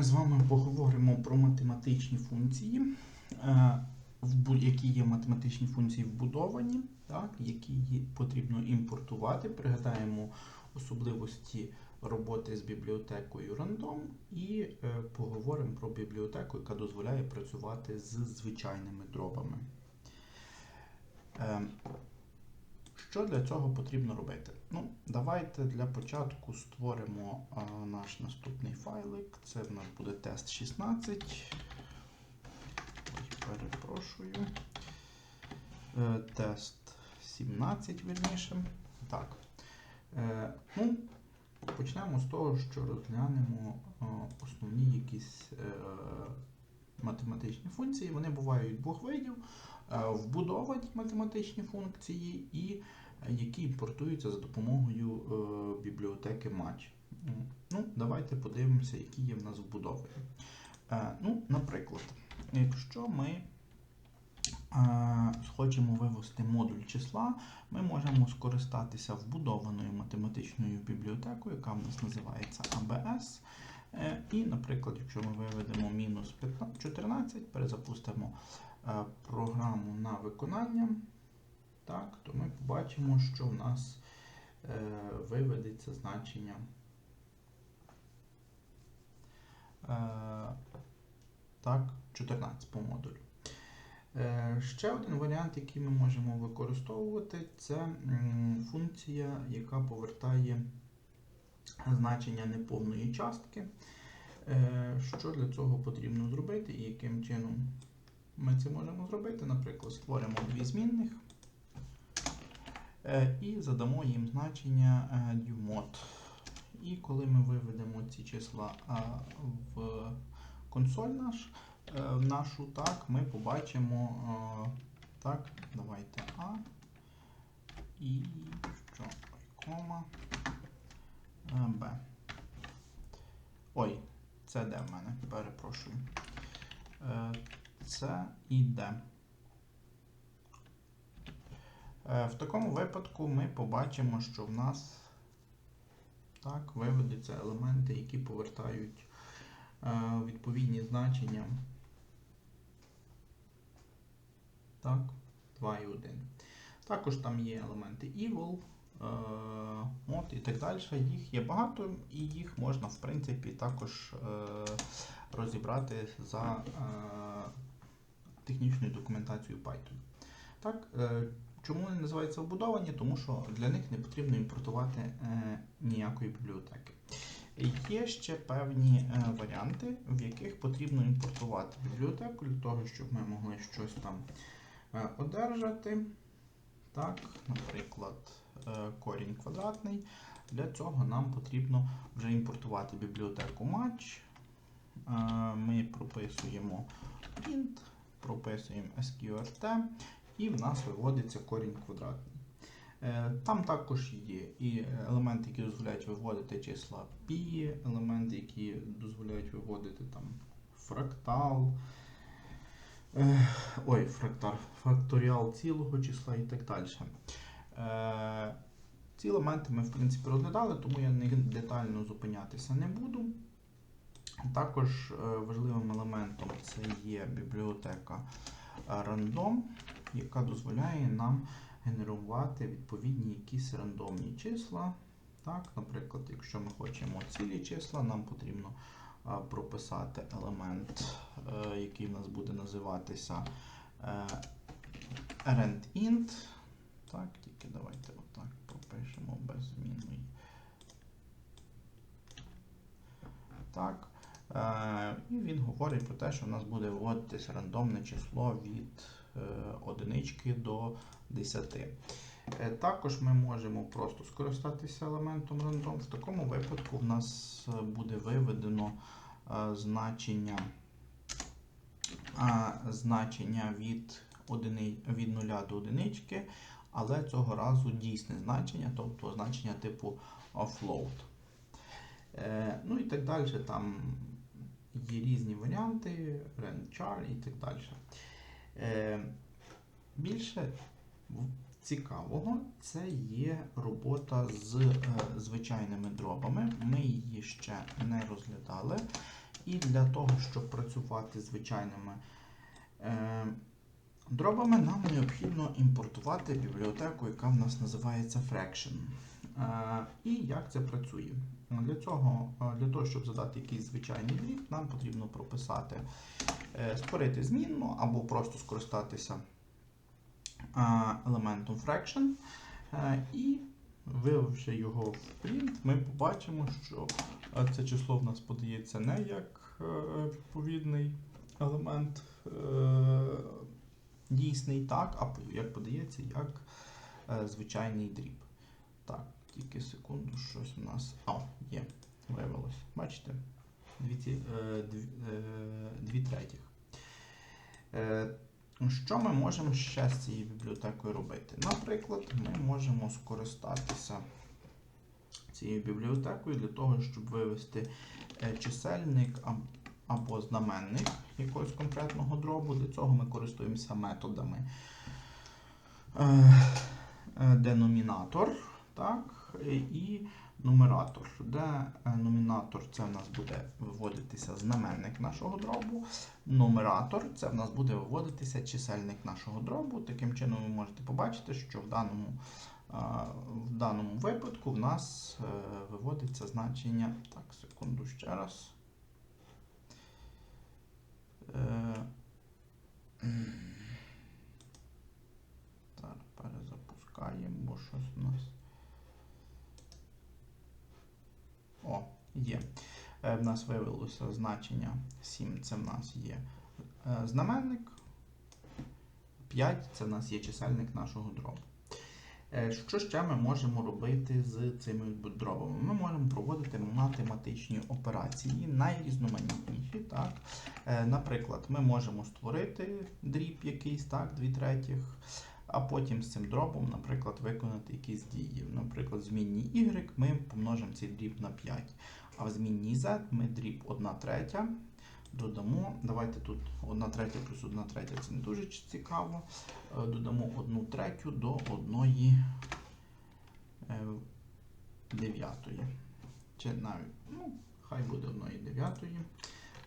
ми з вами поговоримо про математичні функції, е, які є математичні функції вбудовані, так, які потрібно імпортувати. Пригадаємо особливості роботи з бібліотекою Random і е, поговоримо про бібліотеку, яка дозволяє працювати з звичайними дробами. Е, Що для цього потрібно робити? Ну, давайте для початку створимо а, наш наступний файлик. Це в нас буде тест 16. Ой, Перепрошую. Е, тест 17, вірніше. Так. Е, ну, почнемо з того, що розглянемо а, основні якісь е, математичні функції. Вони бувають двох видів. Е, вбудовані математичні функції і е, які імпортуються за допомогою е, бібліотеки Match. Ну, давайте подивимося, які є в нас вбудовані. Ну, наприклад, якщо ми хочемо вивести модуль числа, ми можемо скористатися вбудованою математичною бібліотекою, яка в нас називається ABS. І, наприклад, якщо ми виведемо мінус 14, перезапустимо програму на виконання, так, то ми побачимо, що в нас е, виведеться значення. Е, так, 14 по модулю. Е, Ще один варіант, який ми можемо використовувати, це функція, яка повертає значення неповної частки. Е, Що для цього потрібно зробити і яким чином ми це можемо зробити? Наприклад, створимо дві змінних е, і задамо їм значення е, newmod. І коли ми виведемо ці числа в консоль наш, е, нашу, так, ми побачимо е, так, давайте А і що? Кома е, Б. Ой, це Д в мене, перепрошую. Е, Це і Д. Е, В такому випадку ми побачимо, що в нас так, виведуться елементи, які повертають е, відповідні значення. Так, 2 і 1. Також там є елементи evil, е, от і так далі. Їх є багато, і їх можна, в принципі, також е, розібрати за е, технічною документацією Python. Так, е, чому вони називаються вбудовані? Тому що для них не потрібно імпортувати е, ніякої бібліотеки. Є ще певні е, варіанти, в яких потрібно імпортувати бібліотеку для того, щоб ми могли щось там одержати. Так, наприклад, корінь квадратний. Для цього нам потрібно вже імпортувати бібліотеку Match. Ми прописуємо print, прописуємо sqrt, і в нас виводиться корінь квадратний. Е, Там також є і елементи, які дозволяють виводити числа π, елементи, які дозволяють виводити там фрактал. Е, Ой, фрактар, факторіал цілого числа і так далі. Е, Ці елементи ми, в принципі, розглядали, тому я них детально зупинятися не буду. Також е, важливим елементом це є бібліотека е, Random, яка дозволяє нам генерувати відповідні якісь рандомні числа. Так, Наприклад, якщо ми хочемо цілі числа, нам потрібно прописати елемент, е, який в нас буде називатися е, randint. Так, тільки давайте отак пропишемо без змінної. Так. Е, і він говорить про те, що в нас буде вводитись рандомне число від е, одинички до 10. Е, Також ми можемо просто скористатися елементом random. В такому випадку в нас буде виведено значення, значення від, одини, від 0 до 1, але цього разу дійсне значення, тобто значення типу float. Ну і так далі. Там є різні варіанти, randchar і так далі. Е, Більше цікавого це є робота з е, звичайними дробами. Ми її ще не розглядали. І для того, щоб працювати з звичайними е, дробами, нам необхідно імпортувати бібліотеку, яка в нас називається Fraction. Е, і як це працює? Для цього, для того, щоб задати якийсь звичайний дріб, нам потрібно прописати, е, створити змінну або просто скористатися елементом Fraction. Е, І вивівши його в print, ми побачимо, що е, це число в нас подається не як відповідний елемент дійсний, так, а як подається як звичайний дріб. Так, тільки секунду, щось у нас. А, є, виявилось. Бачите? Дві, е, дві, е, дві третіх. Е, що ми можемо ще з цією бібліотекою робити? Наприклад, ми можемо скористатися цією бібліотекою для того, щоб вивести е, чисельник або знаменник якогось конкретного дробу. Для цього ми користуємося методами е, е, деномінатор так, і нумератор. Де е, номінатор це в нас буде виводитися знаменник нашого дробу. Нумератор це в нас буде виводитися чисельник нашого дробу. Таким чином ви можете побачити, що в даному, е, в даному випадку в нас е, виводиться значення. Так, секунду ще раз. Е, м. Зараз перезапускаємо, бо щось у нас. О, є. Е, В нас виявилося значення 7, це в нас є е, знаменник. 5 це в нас є чисельник нашого дробу. Е, Що ще ми можемо робити з цими дробами? Ми можемо проводити математичні операції, найрізноманітніші. Так? Наприклад, ми можемо створити дріб якийсь, так, 2 третіх, а потім з цим дробом, наприклад, виконати якісь дії. Наприклад, в змінній y ми помножимо цей дріб на 5. А в змінній z ми дріб 1 третя додамо. Давайте тут 1 третя плюс 1 третя це не дуже цікаво. Е, Додамо 1 третю до 1 дев'ятої. Чи навіть, ну, хай буде 1 дев'ятої.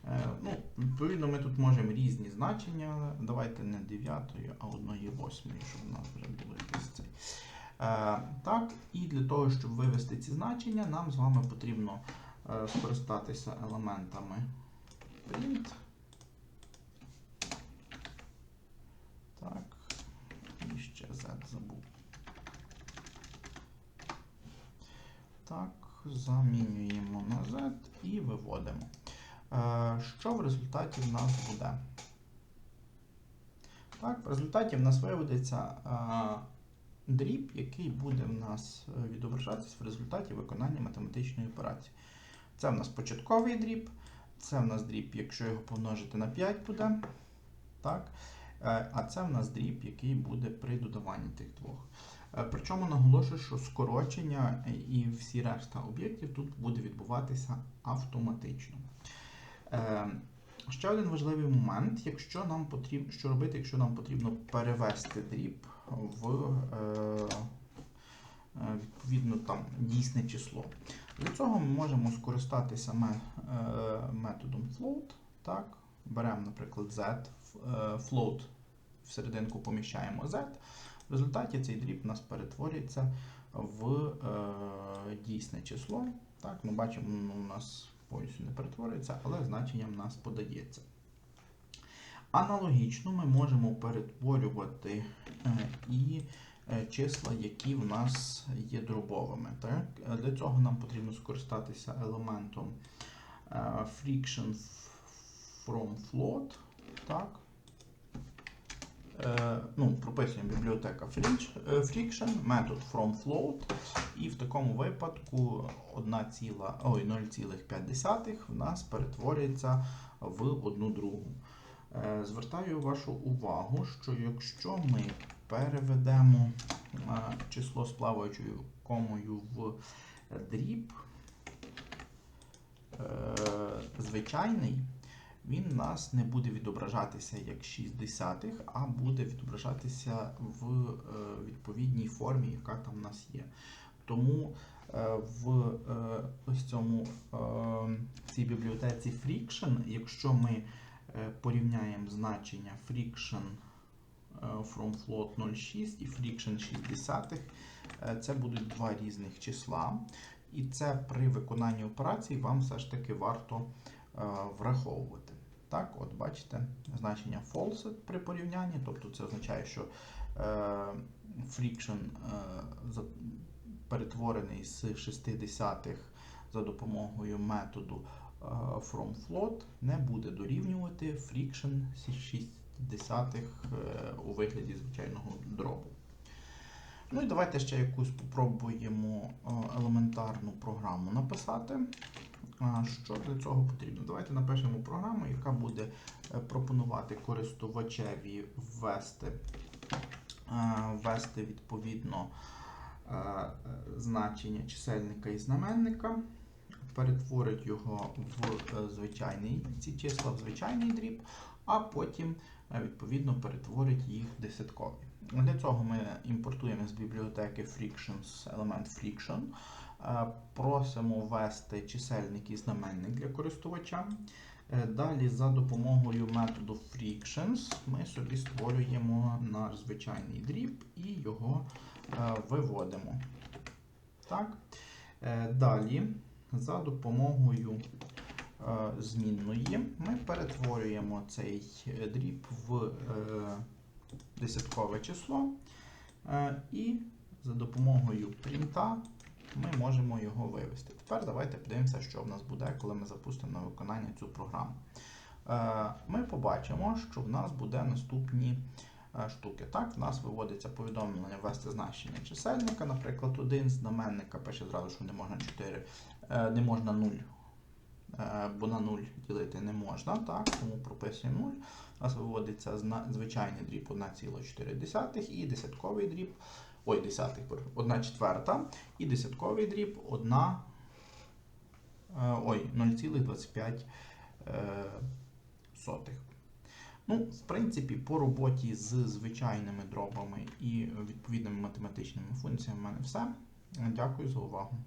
Е, Ну, відповідно, ми тут можемо різні значення. Давайте не 9, а 1 восьмої, щоб у нас вже було якесь цей. Е, так, і для того, щоб вивести ці значення, нам з вами потрібно е, скористатися елементами print. Так, і ще Z забув. Так, замінюємо на Z і виводимо. Е, Що в результаті в нас буде? Так, в результаті в нас виведеться е, дріб, який буде в нас е, відображатись в результаті виконання математичної операції. Це в нас початковий дріб, це в нас дріб, якщо його помножити на 5 буде. Так? Е, А це в нас дріб, який буде при додаванні тих двох. Е, Причому наголошую, що скорочення і всі решта об'єктів тут буде відбуватися автоматично. Е, Ще один важливий момент, якщо нам потрібно, що робити, якщо нам потрібно перевести дріб в відповідно там дійсне число. Для цього ми можемо скористатися е, методом float. Так? Беремо, наприклад, z, е, float в серединку поміщаємо z. В результаті цей дріб у нас перетворюється в е, дійсне число. Так, ну, бачимо, ну, у нас повністю не перетворюється, але значення в нас подається. Аналогічно ми можемо перетворювати і числа, які в нас є дробовими. Так? Е, Для цього нам потрібно скористатися елементом е, friction from float. Так? Е, ну, прописуємо бібліотека fric- е, friction, метод from float, і в такому випадку 1 ой, 0,5 в нас перетворюється в одну другу. Е, Звертаю вашу увагу, що якщо ми переведемо число з плаваючою комою в дріб е, звичайний, він у нас не буде відображатися як 6 десятих, а буде відображатися в е, відповідній формі, яка там у нас є. Тому е, в ось цьому цій бібліотеці Friction, якщо ми порівняємо значення Friction from float 0,6 і Friction 60, е, це будуть два різних числа. І це при виконанні операцій вам все ж таки варто е, враховувати. Так, от бачите, значення false при порівнянні, тобто це означає, що е, friction е, перетворений з 60 за допомогою методу е, from float не буде дорівнювати friction з 60 е, у вигляді звичайного дробу. Ну і давайте ще якусь попробуємо е, елементарну програму написати. Що для цього потрібно? Давайте напишемо програму, яка буде е, пропонувати користувачеві ввести, ввести відповідно значення чисельника і знаменника, перетворить його в звичайний ці числа в звичайний дріб, а потім е, відповідно перетворить їх в десяткові. Для цього ми імпортуємо з бібліотеки Frictions елемент Friction. Е, Просимо ввести чисельник і знаменник для користувача. Е, Далі за допомогою методу Frictions ми собі створюємо наш звичайний дріб і його е, виводимо. Так. Далі за допомогою змінної ми перетворюємо цей е, дріб в е, десяткове число. Е, І за допомогою принта ми можемо його вивести. Тепер давайте подивимося, що в нас буде, коли ми запустимо на виконання цю програму. Е, Ми побачимо, що в нас буде наступні е, штуки. Так, в нас виводиться повідомлення ввести значення чисельника, наприклад, один знаменника пише зразу, що не можна 4, е, не можна 0. Е, Бо на 0 ділити не можна, так, тому прописуємо 0. У нас виводиться звичайний дріб 1,4 і десятковий дріб, ой, десятий, 1 четверта, і десятковий дріб 1, е, ой, 0,25 е. Ну, в принципі, по роботі з звичайними дробами і відповідними математичними функціями в мене все. Дякую за увагу.